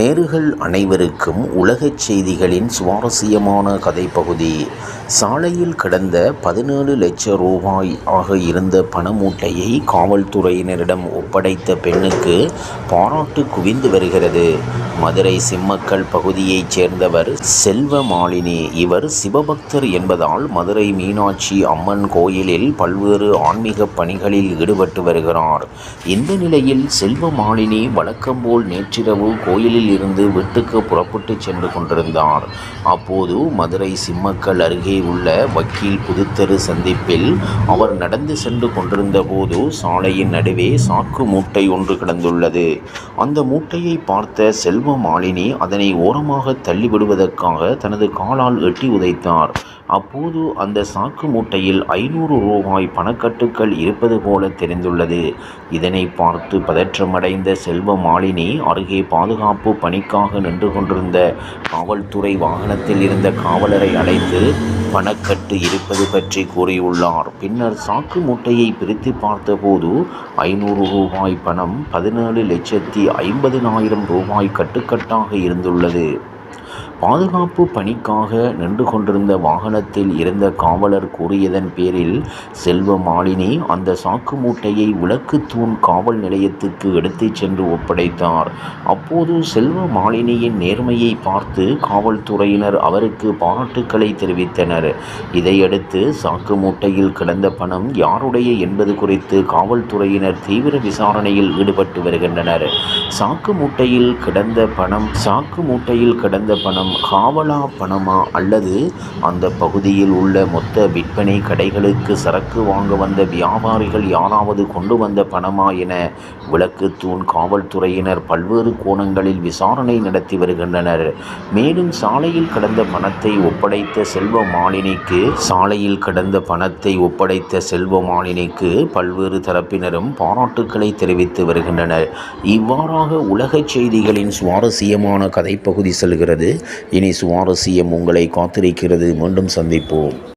நேயர்கள் அனைவருக்கும் உலகச் செய்திகளின் சுவாரஸ்யமான கதைப்பகுதி. சாலையில் கடந்த பதினேழு லட்சம் ரூபாய் ஆக இருந்த பணமூட்டையை காவல்துறையினரிடம் ஒப்படைத்த பெண்ணுக்கு பாராட்டு குவிந்து வருகிறது. மதுரை சிம்மக்கல் பகுதியைச் சேர்ந்தவர் செல்வமாலினி இவர் சிவபக்தர் என்பதால் மதுரை மீனாட்சி அம்மன் கோயிலில் பல்வேறு ஆன்மீக பணிகளில் ஈடுபட்டு வருகிறார். இந்த நிலையில் செல்வமாலினி வழக்கம்போல் நேற்றிரவு கோயிலில் இருந்து வீட்டுக்கு புறப்பட்டு சென்று கொண்டிருந்தார். அப்போது மதுரை சிம்மக்கல் அருகே உள்ள வக்கீல் புதுத்தெரு சந்திப்பில் அவர் நடந்து சென்று கொண்டிருந்த போது சாலையின் நடுவே சாக்கு மூட்டை ஒன்று கிடந்துள்ளது. அந்த மூட்டையை பார்த்த செல்வ செல்வமாலினி அதனை ஓரமாக தள்ளிவிடுவதற்காக தனது காலால் எட்டி உதைத்தார். அப்போது அந்த சாக்கு மூட்டையில் ஐநூறு ரூபாய் பணக்கட்டுக்கள் இருப்பது போல தெரிந்துள்ளது. இதனை பார்த்து பதற்றமடைந்த செல்வ மாலினி அருகே பாதுகாப்பு பணிக்காக நின்று கொண்டிருந்த காவல்துறை வாகனத்தில் இருந்த காவலரை அழைத்து பணக்கட்டு இருப்பது பற்றி கூறியுள்ளார். பின்னர் சாக்கு மூட்டையை பிரித்து பார்த்தபோது ஐநூறு ரூபாய் பணம் பதினேழு லட்சத்தி ஐம்பதினாயிரம் ரூபாய் கட்டுக்கட்டாக இருந்துள்ளது. பாதுகாப்பு பணிக்காக நின்று கொண்டிருந்த வாகனத்தில் இருந்த காவலர் கூறியதன் பேரில் செல்வ மாலினி அந்த சாக்கு மூட்டையை விளக்கு தூண் காவல் நிலையத்துக்கு எடுத்துச் சென்று ஒப்படைத்தார். அப்போது செல்வ மாலினியின் நேர்மையை பார்த்து காவல்துறையினர் அவருக்கு பாராட்டுக்களை தெரிவித்தனர். இதையடுத்து சாக்கு மூட்டையில் கிடந்த பணம் யாருடைய என்பது குறித்து காவல்துறையினர் தீவிர விசாரணையில் ஈடுபட்டு வருகின்றனர். சாக்கு மூட்டையில் கிடந்த பணம் சாக்கு மூட்டையில் கிடந்த பணம் காவலா பணமா அல்லது அந்த பகுதியில் உள்ள மொத்த விற்பனை கடைகளுக்கு சரக்கு வாங்க வந்த வியாபாரிகள் யாராவது கொண்டு வந்த பணமா என விளக்கு தூண் காவல்துறையினர் பல்வேறு கோணங்களில் விசாரணை நடத்தி வருகின்றனர். மேலும் சாலையில் கடந்த பணத்தை ஒப்படைத்த செல்வ மாலினிக்கு சாலையில் கடந்த பணத்தை ஒப்படைத்த செல்வ மாலினிக்கு பல்வேறு தரப்பினரும் பாராட்டுக்களை தெரிவித்து வருகின்றனர். இவ்வாறாக உலகச் செய்திகளின் சுவாரஸ்யமான கதைப்பகுதி செல்கிறது. இனி சுவாரஸ்யம் உங்களை காத்திருக்கிறது. மீண்டும் சந்திப்போம்.